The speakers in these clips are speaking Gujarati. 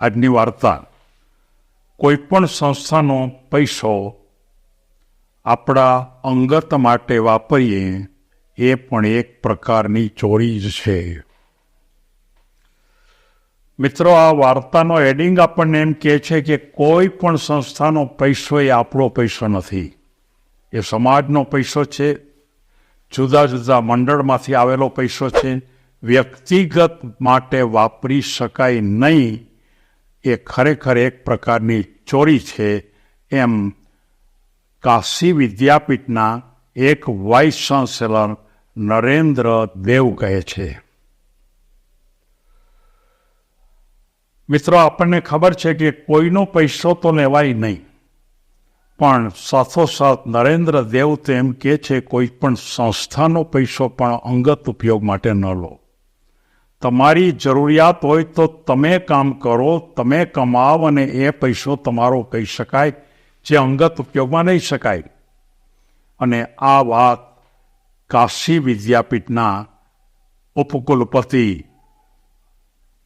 આજની વાર્તા કોઈ પણ સંસ્થાનો પૈસો આપણા અંગત માટે વાપરીએ, એ પણ એક પ્રકારની ચોરી જ છે. મિત્રો, આ વાર્તાનો એડિંગ આપણને એમ કહે છે કે કોઈ પણ સંસ્થાનો પૈસો એ આપણો પૈસો નથી. એ સમાજનો પૈસો છે, જુદા જુદા મંડળમાંથી આવેલો પૈસો છે. વ્યક્તિગત માટે વાપરી શકાય નહીં એ ખરેખર એક પ્રકારની ચોરી છે એમ કાશી વિદ્યાપીઠના એક વાઇસ ચાન્સેલર નરેન્દ્ર દેવ કહે છે. મિત્રો, આપણને ખબર છે કે કોઈનો પૈસો તો લેવાય નહીં, પણ સાથોસાથ નરેન્દ્ર દેવ તો એમ કે છે, કોઈ પણ સંસ્થાનો પૈસો પણ અંગત ઉપયોગ માટે ન લો. તમારી જરૂરિયાત હોય તો તમે કામ કરો, તમે કમાવ અને એ પૈસો તમારો કહી શકાય, જે અંગત ઉપયોગમાં નહીં શકાય. અને આ વાત કાશી વિદ્યાપીઠના ઉપકુલપતિ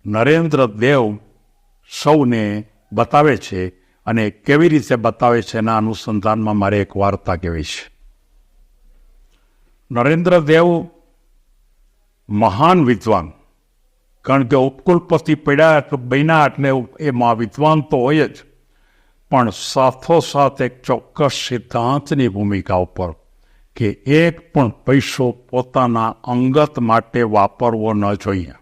નરેન્દ્ર દેવ સૌને બતાવે છે અને કેવી રીતે બતાવે છે એના અનુસંધાનમાં મારે એક વાર્તા કહેવી છે. નરેન્દ્ર દેવ મહાન વિદ્વાન. કારણ કે ઉપકુલપતિ પડ્યા એટલે બન્યા એટલે એમાં વિદ્વાન તો હોય જ. પણ સાથોસાથ એક ચોક્કસ સિદ્ધાંતની ભૂમિકા ઉપર કે એક પણ પૈસો પોતાના અંગત માટે વાપરવો ન જોઈએ.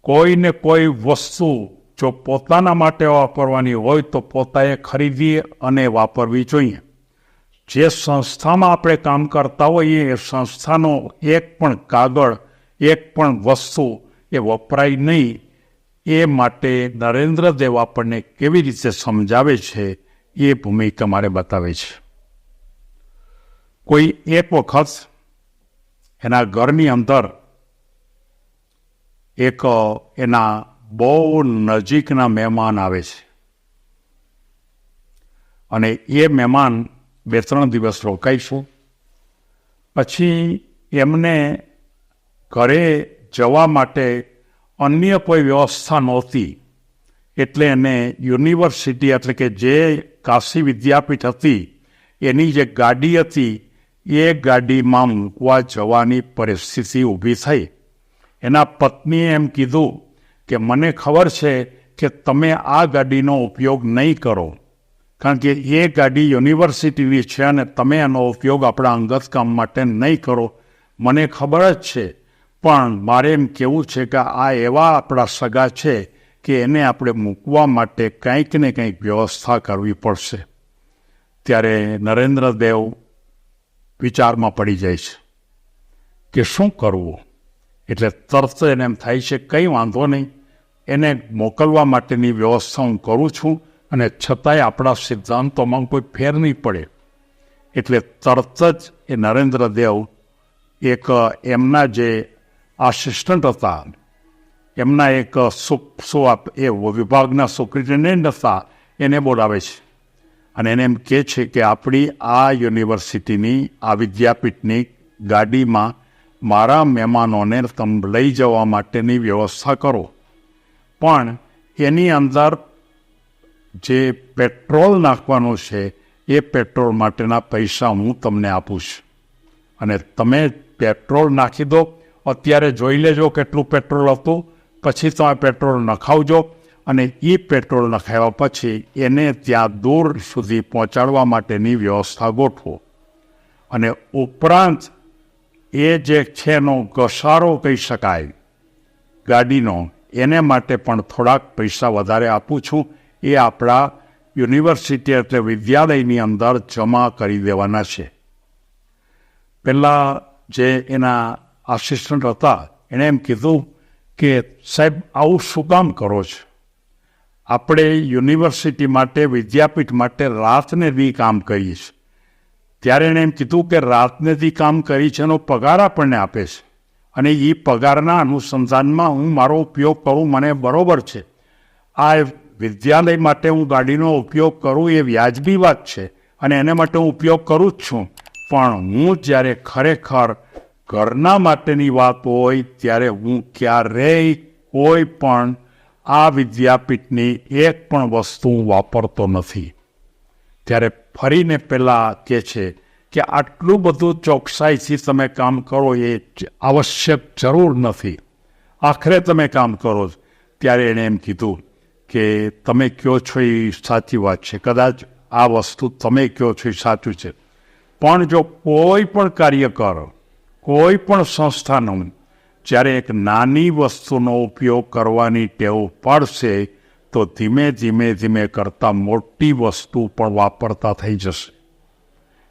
કોઈને કોઈ વસ્તુ જો પોતાના માટે વાપરવાની હોય તો પોતાએ ખરીદી અને વાપરવી જોઈએ. જે સંસ્થામાં આપણે કામ કરતા હોઈએ એ સંસ્થાનો એક પણ કાગળ એક પણ વસ્તુ એ વપરાય નહીં. એ માટે નરેન્દ્ર દેવ આપણને કેવી રીતે સમજાવે છે એ ભૂમિકા મારે બતાવે છે. કોઈ એક વખત એના ઘરની અંદર એક, એના બહુ નજીકના મહેમાન આવે છે. અને એ મહેમાન બે ત્રણ દિવસ રોકાઈશું. પછી એમને ઘરે જવા માટે અન્ય કોઈ વ્યવસ્થા નહોતી. એટલે એને યુનિવર્સિટી એટલે કે જે કાશી વિદ્યાપીઠ હતી, એની જે ગાડી હતી, એ ગાડીમાં મૂકવા જવાની પરિસ્થિતિ ઊભી થઈ. એના પત્નીએ એમ કીધું કે, મને ખબર છે કે તમે આ ગાડીનો ઉપયોગ નહીં કરો. કારણ કે એ ગાડી યુનિવર્સિટીની છે અને તમે એનો ઉપયોગ આપણા અંગત કામ માટે નહીં કરો. મને ખબર જ છે પણ મારે એમ કેવું છે કે આ એવા આપણા સગા છે કે એને આપણે મૂકવા માટે કંઈક ને કંઈક વ્યવસ્થા કરવી પડશે. ત્યારે નરેન્દ્ર દેવ વિચારમાં પડી જાય છે કે શું કરવું? એટલે તરત એને એમ થાય છે, કંઈ વાંધો નહીં, એને મોકલવા માટેની વ્યવસ્થા હું કરું છું અને છતાંય આપણા સિદ્ધાંતોમાં કોઈ ફેર નહીં પડે. એટલે તરત જ એ નરેન્દ્ર દેવ એક એમના જે આસિસ્ટન્ટ હતા. એમના એક એ વિભાગના સુપ્રિન્ટેન્ડન્ટ હતા. એને બોલાવે છે. અને એને એમ કહે છે કે આપણી આ યુનિવર્સિટીની, આ વિદ્યાપીઠની ગાડીમાં મારા મહેમાનોને તમે લઈ જવા માટેની વ્યવસ્થા કરો. પણ એની અંદર જે પેટ્રોલ નાખવાનું છે, એ પેટ્રોલ માટેના પૈસા હું તમને આપું છું. અને તમે પેટ્રોલ નાખી દો અત્યારે જોઈ લેજો કેટલું પેટ્રોલ હતું પછી તમે પેટ્રોલ નખાવજો અને એ પેટ્રોલ નખાવ્યા પછી એને ત્યાં દૂર સુધી પહોંચાડવા માટેની વ્યવસ્થા ગોઠવો. અને ઉપરાંત એ જે છે એનો ઘસારો કહી શકાય, ગાડીનો, એને માટે પણ થોડાક પૈસા વધારે આપું છું. એ આપણા યુનિવર્સિટી એટલે વિદ્યાલયની અંદર જમા કરી દેવાના છે. પહેલાં જે એના આસિસ્ટન્ટ હતા એણે એમ કીધું કે, સાહેબ, આવું શું કામ કરો છો? આપણે યુનિવર્સિટી માટે, વિદ્યાપીઠ માટે રાતને દી કામ કરીએ છીએ. ત્યારે એણે એમ કીધું કે, રાતને દી કામ કરી છે એનો પગાર આપણને આપે છે. અને એ પગારના અનુસંધાનમાં હું મારો ઉપયોગ કરું, મને બરોબર છે. આ વિદ્યાલય માટે હું ગાડીનો ઉપયોગ કરું, એ વ્યાજબી વાત છે. અને એને માટે હું ઉપયોગ કરું જ છું. પણ હું જ્યારે ખરેખર ઘરના માટેની વાત હોય ત્યારે હું ક્યારેય કોઈ પણ આ વિદ્યાપીઠની એક પણ વસ્તુ હું વાપરતો નથી. ત્યારે ફરીને પહેલાં કહે છે કે આટલું બધું ચોકસાઈથી તમે કામ કરો એ આવશ્યક જરૂર નથી. આખરે તમે કામ કરો ત્યારે એણે એમ કીધું કે તમે કહો છો એ સાચી વાત છે. કદાચ આ વસ્તુ તમે કહો છો એ સાચું છે. પણ જો કોઈ પણ કાર્ય કરો કોઈ પણ સંસ્થાનું જ્યારે એક નાની વસ્તુનો ઉપયોગ કરવાની ટેવ પડશે, તો ધીમે ધીમે ધીમે કરતાં મોટી વસ્તુ પણ વાપરતા થઈ જશે.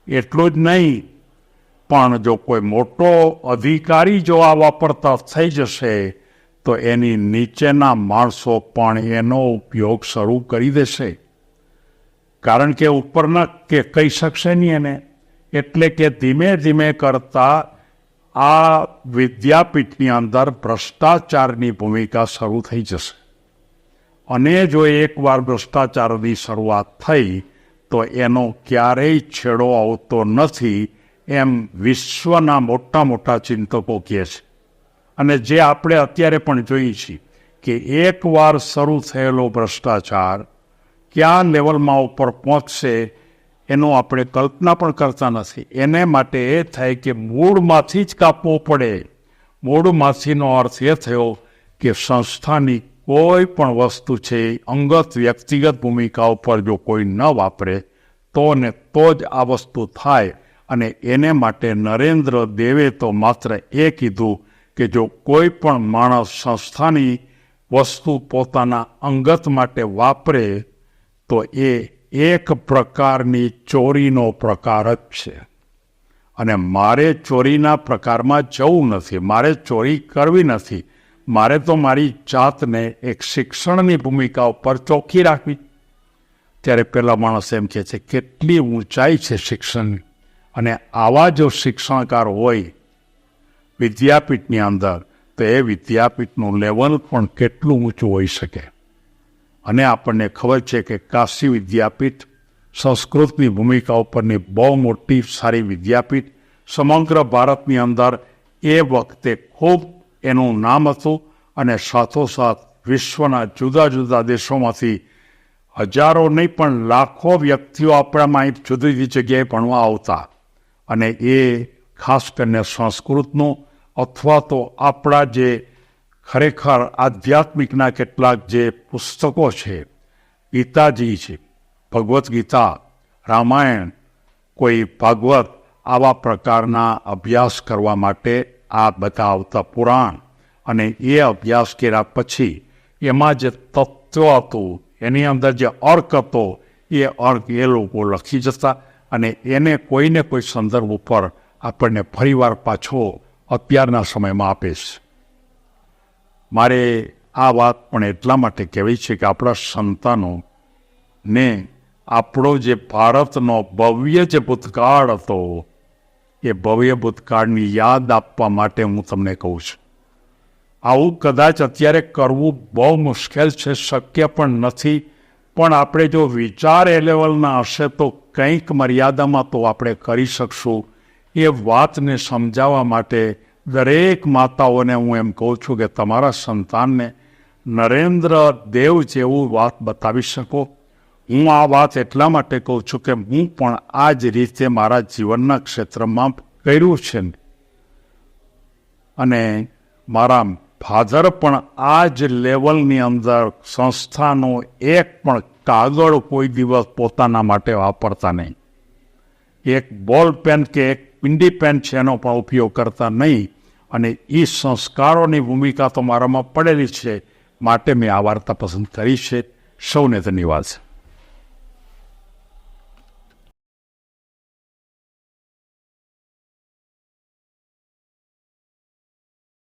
એટલું જ નહીં, પણ જો કોઈ મોટો અધિકારી જો આ વાપરતા થઈ જશે, તો એની નીચેના માણસો પણ એનો ઉપયોગ શરૂ કરી દેશે. કારણ કે ઉપરના કે કહી શકશે નહીં એને. એટલે કે ધીમે ધીમે કરતા આ વિદ્યાપીઠની અંદર ભ્રષ્ટાચારની ભૂમિકા શરૂ થઈ જશે. અને જો એકવાર ભ્રષ્ટાચારની શરૂઆત થઈ, તો એનો ક્યારેય છેડો આવતો નથી એમ વિશ્વના મોટા મોટા ચિંતકો કહે છે. અને જે આપણે અત્યારે પણ જોઈએ છીએ કે એકવાર શરૂ થયેલો ભ્રષ્ટાચાર ક્યાં લેવલમાં ઉપર પહોંચશે એનો આપણે કલ્પના પણ કરતા નથી. એને માટે એ થાય કે મૂળમાંથી જ કાપવો પડે. મૂળમાંથીનો અર્થ એ થયો કે સંસ્થાની કોઈ પણ વસ્તુ છે, અંગત વ્યક્તિગત ભૂમિકા ઉપર જો કોઈ ન વાપરે, તો ને તો જ આ વસ્તુ થાય. અને એને માટે નરેન્દ્ર દેવે તો માત્ર એ કીધું કે જો કોઈ પણ માણસ સંસ્થાની વસ્તુ પોતાના અંગત માટે વાપરે, તો એ એક પ્રકારની ચોરીનો પ્રકાર જ છે. અને મારે ચોરીના પ્રકારમાં જવું નથી, મારે ચોરી કરવી નથી. મારે તો મારી જાતને એક શિક્ષણની ભૂમિકા ઉપર ચોખ્ખી રાખવી. ત્યારે પેલા માણસ એમ કહે છે, કેટલી ઊંચાઈ છે શિક્ષણની અને આવા જો શિક્ષણકાર હોય વિદ્યાપીઠની અંદર, તો એ વિદ્યાપીઠનું લેવલ પણ કેટલું ઊંચું હોઈ શકે. અને આપણને ખબર છે કે કાશી વિદ્યાપીઠ સંસ્કૃતની ભૂમિકા ઉપરની બહુ મોટી સારી વિદ્યાપીઠ સમગ્ર ભારતની અંદર એ વખતે ખૂબ એનું નામ હતું અને સાથોસાથ વિશ્વના જુદા જુદા દેશોમાંથી હજારો નહીં પણ લાખો વ્યક્તિઓ આપણામાં અહીં જુદી જુદી જગ્યાએ ભણવા આવતા. અને એ ખાસ કરીને સંસ્કૃતનું અથવા તો આપણા જે ખરેખર આધ્યાત્મિકના કેટલાક જે પુસ્તકો છે, ગીતાજી છે, ભગવદ્ ગીતા, રામાયણ, કોઈ ભાગવત, આવા પ્રકારના અભ્યાસ કરવા માટે આ બધા આવતા પુરાણ અને એ અભ્યાસ કર્યા પછી એમાં જે તત્વ હતું, એની અંદર જે અર્ક હતો, એ અર્ક એ લોકો લખી જતા અને એને કોઈને કોઈ સંદર્ભ ઉપર આપણને ફરીવાર પાછો અત્યારના સમયમાં આપે છે મારે આ વાત પણ એટલા માટે કહેવી છે કે આપણા સંતાનો ને આપણો જે ભારતનો ભવ્ય જે ભૂતકાળ હતો, એ ભવ્ય ભૂતકાળની યાદ આપવા માટે હું તમને કહું છું. આવું કદાચ અત્યારે કરવું બહુ મુશ્કેલ છે, શક્ય પણ નથી, પણ આપણે જો વિચાર એ લેવલના હશે તો કંઈક મર્યાદામાં તો આપણે કરી શકશું એ વાતને સમજાવવા માટે દરેક માતાઓને હું એમ કહું છું કે તમારા સંતાનને નરેન્દ્ર દેવ જેવું વાત બતાવી શકો. હું આ વાત એટલા માટે કહું છું કે હું પણ આ જ રીતે મારા જીવનના ક્ષેત્રમાં કર્યું છે. અને મારા ફાધર પણ આ જ લેવલની અંદર સંસ્થાનો એક પણ કાગળ કોઈ દિવસ પોતાના માટે વાપરતા નહીં. એક બોલ, પેન કે એક પિંડી પેન એનો પણ ઉપયોગ કરતા નહીં. અને એ સંસ્કારોની ભૂમિકા તો મારામાં પડેલી છે. માટે મેં આ વાર્તા પસંદ કરી છે. સૌને ધન્યવાદ.